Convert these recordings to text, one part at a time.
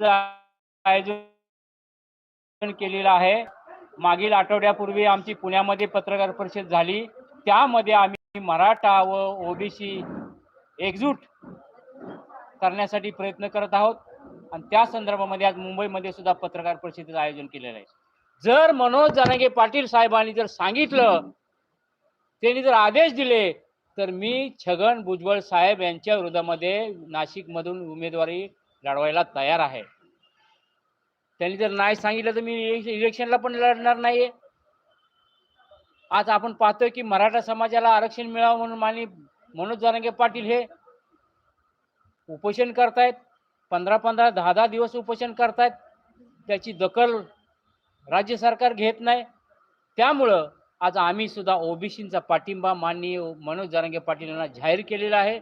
आयोजन केलेलं आहे. मागील आठवड्यापूर्वी आमची पुण्यामध्ये पत्रकार परिषद झाली. त्यामध्ये आम्ही मराठा व ओबीसी एकजूट करण्यासाठी प्रयत्न करत आहोत. आणि त्या संदर्भामध्ये आज मुंबईमध्ये सुद्धा पत्रकार परिषदेचं आयोजन केलेलं आहे. जर मनोज जरांगे पाटील साहेबांनी जर सांगितलं त्यांनी जर आदेश दिले तर मी छगन भुजबळ साहेब यांच्या विरोधामध्ये नाशिकमधून उमेदवारी लढवायला तयार आहे. त्यांनी जर नाही सांगितलं तर मी इलेक्शनला पण लढणार नाहीये. आज आपण पाहतोय की मराठा समाजाला आरक्षण मिळावं म्हणून मानी मनोज जारंगे पाटील हे उपोषण करतायत. पंधरा पंधरा दहा दहा दिवस उपोषण करतायत. त्याची दखल राज्य सरकार घेत नाही. त्यामुळं आज आम्ही सुद्धा ओबीसींचा पाठिंबा माननीय मनोज जारंगे पाटील यांना जाहीर केलेला आहे.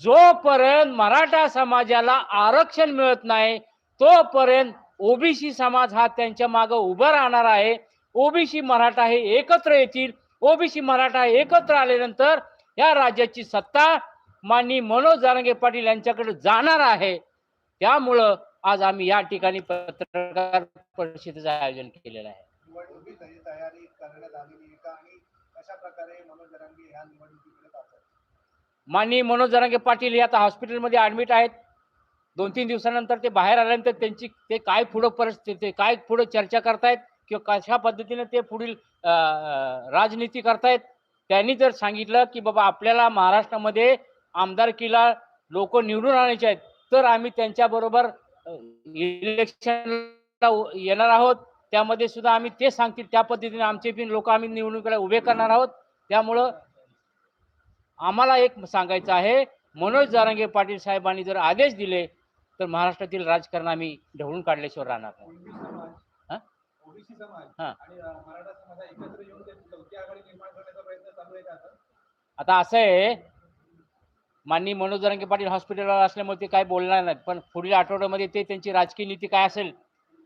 जोपर्यंत मराठा समाजाला आरक्षण मिळत नाही तोपर्यंत ओबीसी समाज हा त्यांच्या मागे उभा राहणार आहे. ओबीसी मराठा हे एकत्र येतील. ओबीसी मराठा हे एकत्र आल्यानंतर या राज्याची सत्ता माननीय मनोज जारंगे पाटील यांच्याकडे जाणार आहे. त्यामुळं आज आम्ही या ठिकाणी पत्रकार परिषदेचं आयोजन केलेलं आहे. निवडणुकीची तयारी करण्यात आलेली आहे का? आणि कशा प्रकारे मनोज जरांगे ह्या निवडणुकीकडे माननीय मनोज जरांगे पाटील हे आता हॉस्पिटलमध्ये ॲडमिट आहेत. दोन तीन दिवसानंतर ते बाहेर आल्यानंतर त्यांची ते काय पुढं परिस्थिती ते काय पुढं चर्चा करतायत किंवा कशा पद्धतीने ते पुढील राजनीती करतायत त्यांनी जर सांगितलं की बाबा आपल्याला महाराष्ट्रामध्ये आमदारकीला लोक निवडून आणायचे आहेत तर आम्ही त्यांच्याबरोबर इलेक्शनला येणार आहोत. त्यामध्ये सुद्धा आम्ही ते सांगतील त्या पद्धतीने आमचे पण लोक आम्ही निवडणुकीला उभे करणार आहोत. त्यामुळं आम्हाला एक सांगायचं आहे मनोज जारंगे पाटील साहेबांनी जर आदेश दिले तर महाराष्ट्रातील राजकारण आम्ही ढवळून काढल्याशिवाय राहणार नाही. आता? असं आहे माननीय मनोज जरांगे पाटील हॉस्पिटलवर असल्यामुळे ते काय बोलणार नाहीत पण पुढील आठवड्यामध्ये ते त्यांची राजकीय नीती काय असेल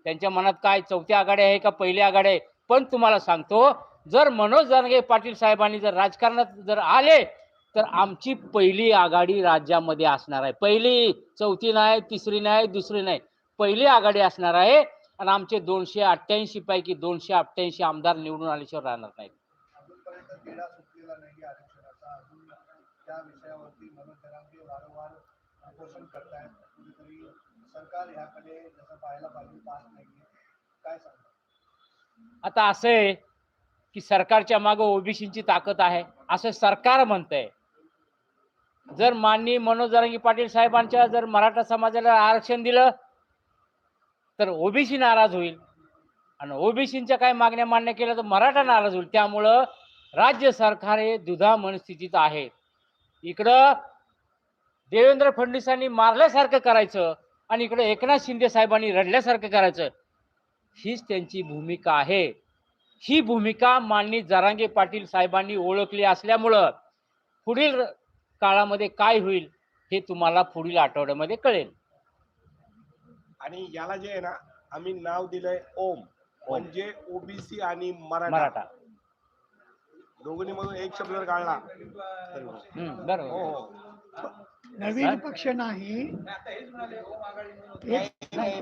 त्यांच्या मनात काय चौथ्या आघाडी आहे का पहिली आघाडी आहे पण तुम्हाला सांगतो जर मनोज जरांगे पाटील साहेबांनी जर राजकारणात जर आले तर आमची पहिली आघाडी राज्यामध्ये असणार आहे. पहिली चौथी नाही तिसरी नाही दुसरी नाही. पहिली आघाडी असणार आहे आणि आमचे दोनशे अठ्ठ्याऐंशी पैकी दोनशे अठ्ठ्याऐंशी आमदार निवडून आल्याशिवाय राहणार नाहीत. आता असं आहे की सरकारच्या मागं ओबीसीची ताकद आहे. असं सरकार म्हणतंय. जर माननीय मनोज जरांगी पाटील साहेबांच्या जर मराठा समाजाला आरक्षण दिलं तर ओबीसी नाराज होईल. आणि ओबीसीच्या काय मागण्या मान्य केल्या तर मराठा नाराज होईल. त्यामुळं राज्य सरकार हे दुधा मनस्थितीत आहे. इकडं देवेंद्र फडणवीसांनी मारल्यासारखं करायचं आणि इकडं एकनाथ शिंदे साहेबांनी रडल्यासारखं करायचं हीच त्यांची भूमिका आहे. ही भूमिका माननीय जरांगे पाटील साहेबांनी ओळखली असल्यामुळं पुढील काळामध्ये काय होईल हे तुम्हाला पुढील आठवड्यामध्ये कळेल. आणि याला जे आहे ना आम्ही नाव दिलंय ओम. म्हणजे ओबीसी आणि मराठा. मराठा. दोघांनी मधून एक शब्द जर काढला तर हो. बरोबर. हो नवीन पक्ष नाही. आता हेच